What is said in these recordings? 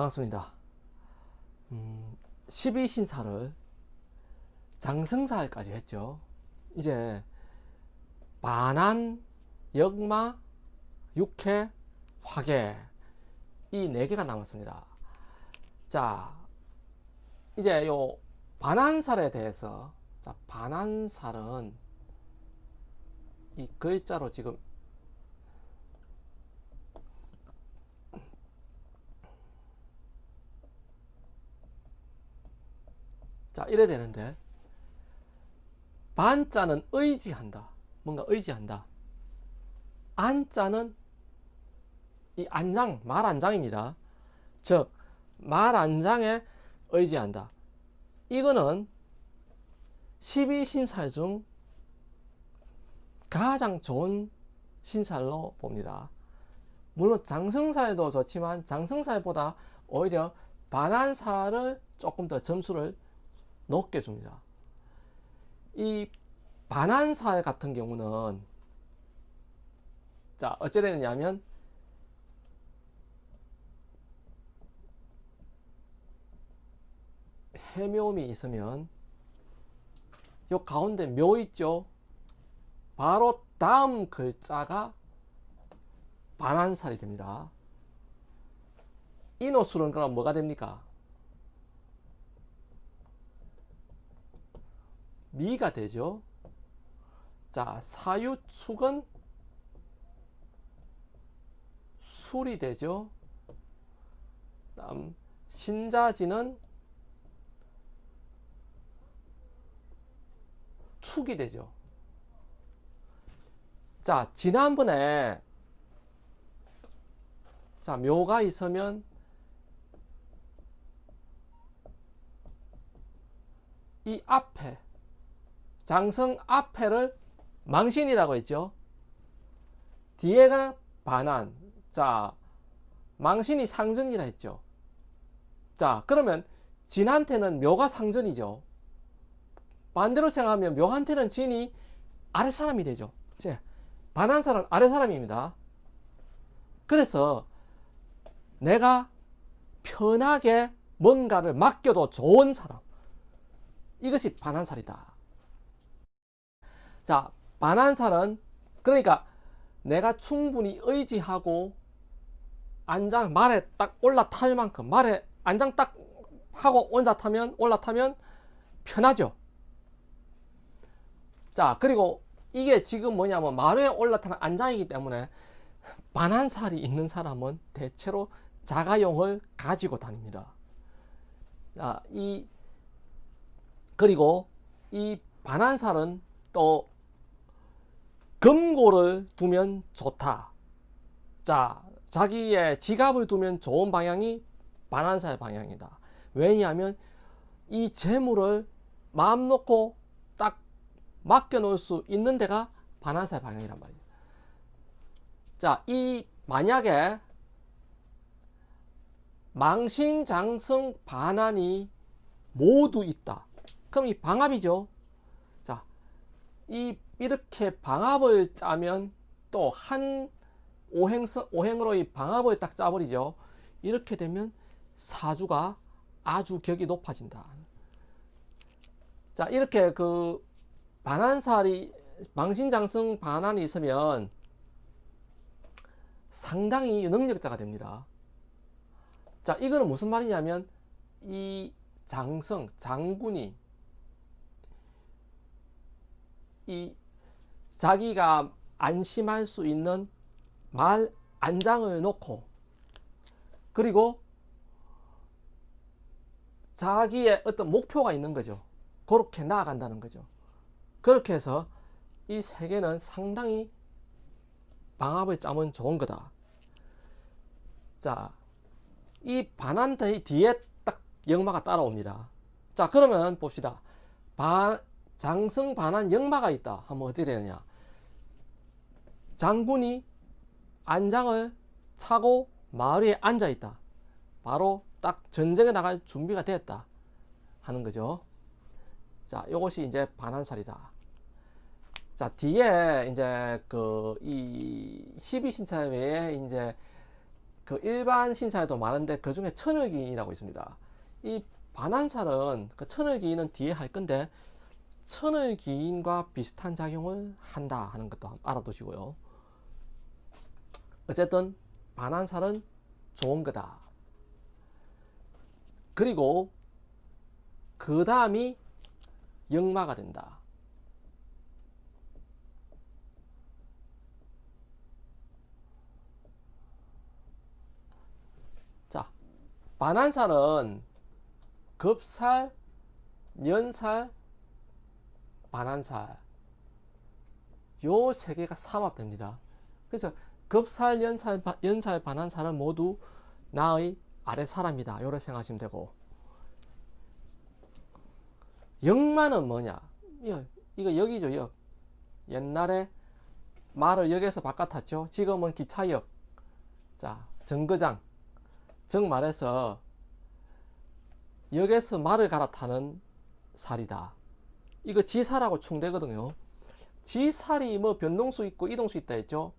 반갑습니다. 음, 12신사를 장승사까지 했죠. 이제 반한, 역마, 육회, 화계 이 네 개가 남았습니다. 자, 이제 요 반한살에 대해서 자, 반한살은 이 글자로 지금 자, 이래 되는데 반자는 의지한다. 뭔가 의지한다. 안자는 이 안장, 말 안장입니다. 즉, 말 안장에 의지한다. 이거는 12신살 중 가장 좋은 신살로 봅니다. 물론 장승사에도 좋지만 장승사보다 오히려 반한사를 조금 더 점수를 높게 줍니다. 이 반한사 같은 경우는 자 어째 되느냐면 해묘음이 있으면 요 가운데 묘 있죠? 바로 다음 글자가 반한살이 됩니다. 인호술은 그럼 뭐가 됩니까 미가 되죠 자 사유축은 술이 되죠 다음 신자지는 축이 되죠. 자, 지난번에 자, 묘가 있으면 이 앞에 장성 앞에를 망신이라고 했죠. 뒤에가 반한. 자, 망신이 상전이라 했죠. 자, 그러면 진한테는 묘가 상전이죠. 반대로 생각하면 묘한테는 진이 아래 사람이 되죠. 이제 반한사는 아래 사람입니다. 그래서 내가 편하게 뭔가를 맡겨도 좋은 사람. 이것이 반한 살이다. 자, 반한살은 그러니까 내가 충분히 의지하고 안장 말에 딱 올라탈 만큼 말에 안장 딱 하고 올라타면 올라타면 편하죠. 자, 그리고 이게 지금 뭐냐면 마루에 올라타는 안장이기 때문에 반한살이 있는 사람은 대체로 자가용을 가지고 다닙니다. 자, 이 그리고 이 반한살은 또 금고를 두면 좋다. 자, 자기의 지갑을 두면 좋은 방향이 반한살 방향이다. 왜냐하면 이 재물을 마음 놓고 딱 맡겨 놓을 수 있는 데가 반한살 방향이란 말이에요. 자, 이 만약에 망신, 장성, 반한이 모두 있다. 그럼 이 방합이죠. 자, 이 이렇게 방합을 짜면 또 한 오행서, 오행으로 이 방합을 딱 짜버리죠. 이렇게 되면 사주가 아주 격이 높아진다. 자, 이렇게 그 반한살이 망신장성 반한이 있으면 상당히 능력자가 됩니다. 자, 이거는 무슨 말이냐면 이 장성, 장군이 이 자기가 안심할 수 있는 말 안장을 놓고 그리고 자기의 어떤 목표가 있는 거죠. 그렇게 나아간다는 거죠. 그렇게 해서 이 세계는 상당히 방합을 짜면 좋은 거다. 자, 이 반한 뒤에 딱 역마가 따라옵니다. 자, 그러면 봅시다. 반, 장성 반한 역마가 있다. 하면 어떻게 되느냐. 장군이 안장을 차고 마을 위에 앉아 있다. 바로 딱 전쟁에 나갈 준비가 됐다. 하는 거죠. 자, 이것이 이제 반한살이다. 자, 뒤에 이제 그 이 12 신차 외에 이제 그 일반 신사에도 많은데 그 중에 천을기인이라고 있습니다. 이 반환살은 그 천을기인은 뒤에 할 건데 천을기인과 비슷한 작용을 한다 하는 것도 알아두시고요. 어쨌든 반환살은 좋은 거다. 그리고 그 다음이 역마가 된다. 자, 반환살은 급살, 연살, 반환살 요 세 개가 삼합됩니다. 그래서 급살, 연살, 바- 연살, 반환살은 모두 나의 아래 사람이다. 요렇게 생각하시면 되고 역마는 뭐냐? 이거, 이거 역이죠, 역. 옛날에 말을 역에서 바깥탔죠. 지금은 기차역. 자, 정거장. 정 말해서 역에서 말을 갈아타는 살이다. 이거 지살하고 충대거든요. 지살이 뭐 변동수 있고 이동수 있다 했죠.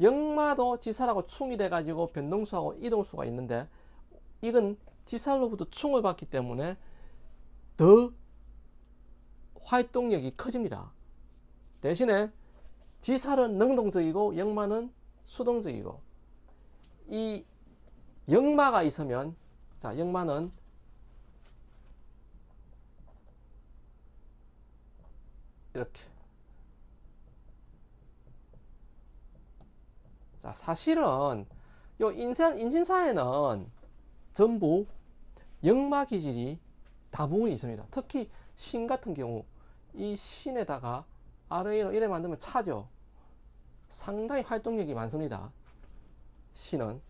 역마도 지살하고 충이 돼가지고 변동수하고 이동수가 있는데 이건 지살로부터 충을 받기 때문에 더 활동력이 커집니다. 대신에 지살은 능동적이고 역마는 수동적이고 이 역마가 있으면 자 역마는 이렇게 자 사실은 요 인생 인신사에는 전부 역마 기질이 다부분 있습니다. 특히 신 같은 경우 이 신에다가 아래로 이래 만들면 차죠. 상당히 활동력이 많습니다. 신은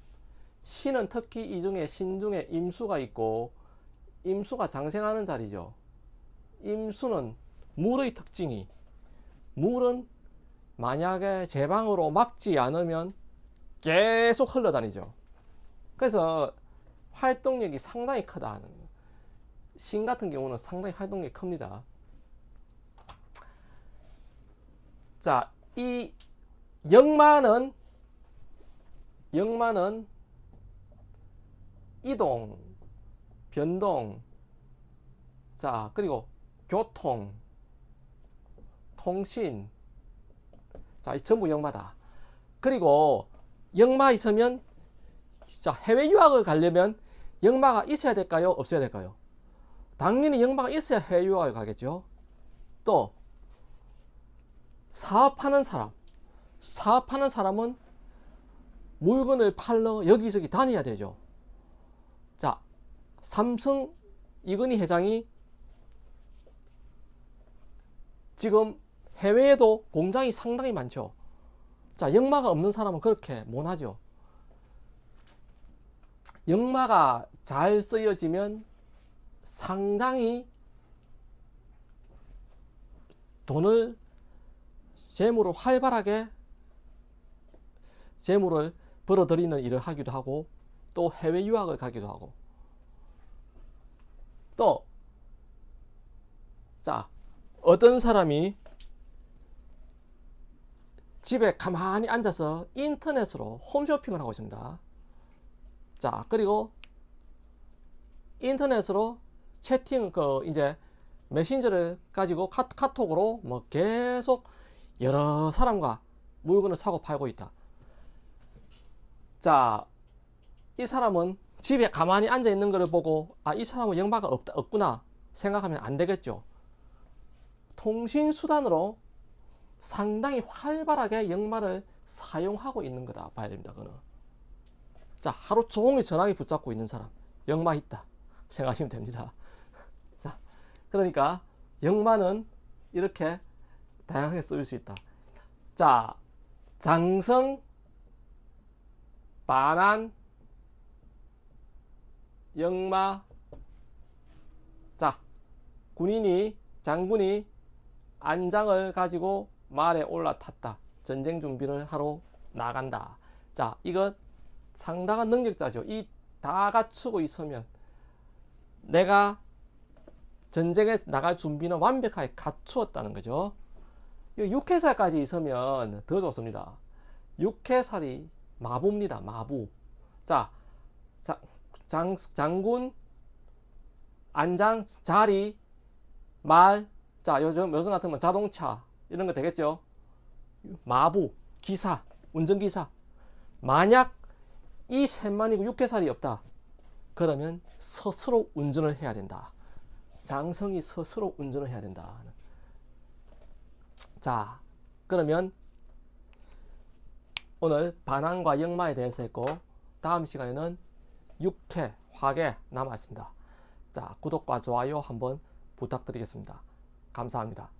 신은 특히 이 중에 신 중에 임수가 있고 임수가 장생하는 자리죠. 임수는 물의 특징이 물은 만약에 제방으로 막지 않으면 계속 흘러다니죠. 그래서 활동력이 상당히 크다. 신 같은 경우는 상당히 활동력이 큽니다. 자, 이 역마는 역마는 이동, 변동, 자 그리고 교통, 통신, 자, 이 전부 역마다. 그리고 역마 있으면 자 해외 유학을 가려면 역마가 있어야 될까요? 없어야 될까요? 당연히 역마가 있어야 해외 유학을 가겠죠. 또 사업하는 사람, 사업하는 사람은 물건을 팔러 여기저기 다녀야 되죠. 자, 삼성 이건희 회장이 지금 해외에도 공장이 상당히 많죠. 자, 역마가 없는 사람은 그렇게 못하죠. 역마가 잘 쓰여지면 상당히 돈을 재물을 활발하게 재물을 벌어들이는 일을 하기도 하고 또 해외 유학을 가기도 하고 또 자, 어떤 사람이 집에 가만히 앉아서 인터넷으로 홈쇼핑을 하고 있습니다. 자, 그리고 인터넷으로 채팅, 그, 이제, 메신저를 가지고 카, 카톡으로 뭐 계속 여러 사람과 물건을 사고 팔고 있다. 자, 이 사람은 집에 가만히 앉아 있는 것을 보고, 아, 이 사람은 영마가 없다, 없구나 생각하면 안 되겠죠. 통신수단으로 상당히 활발하게 역마를 사용하고 있는 거다 봐야 됩니다. 그는 자 하루 종일 전화기 붙잡고 있는 사람 역마 있다 생각하시면 됩니다. 자 그러니까 역마는 이렇게 다양하게 쓰일 수 있다. 자 장성 반한 역마 자 군인이 장군이 안장을 가지고 말에 올라탔다. 전쟁 준비를 하러 나간다. 자, 이것 상당한 능력자죠. 이 다 갖추고 있으면 내가 전쟁에 나갈 준비는 완벽하게 갖추었다는 거죠. 6회살까지 있으면 더 좋습니다. 6회살이 마부입니다. 마부. 자, 자 장, 장군, 안장, 자리, 말, 자, 요즘, 요즘 같은 건 자동차, 이런 거 되겠죠? 마부, 기사, 운전기사. 만약 이 셋만이고 육개살이 없다. 그러면 스스로 운전을 해야 된다. 장성이 스스로 운전을 해야 된다. 자, 그러면 오늘 반항과 역마에 대해서 했고 다음 시간에는 육회, 화계 남았습니다. 자, 구독과 좋아요 한번 부탁드리겠습니다. 감사합니다.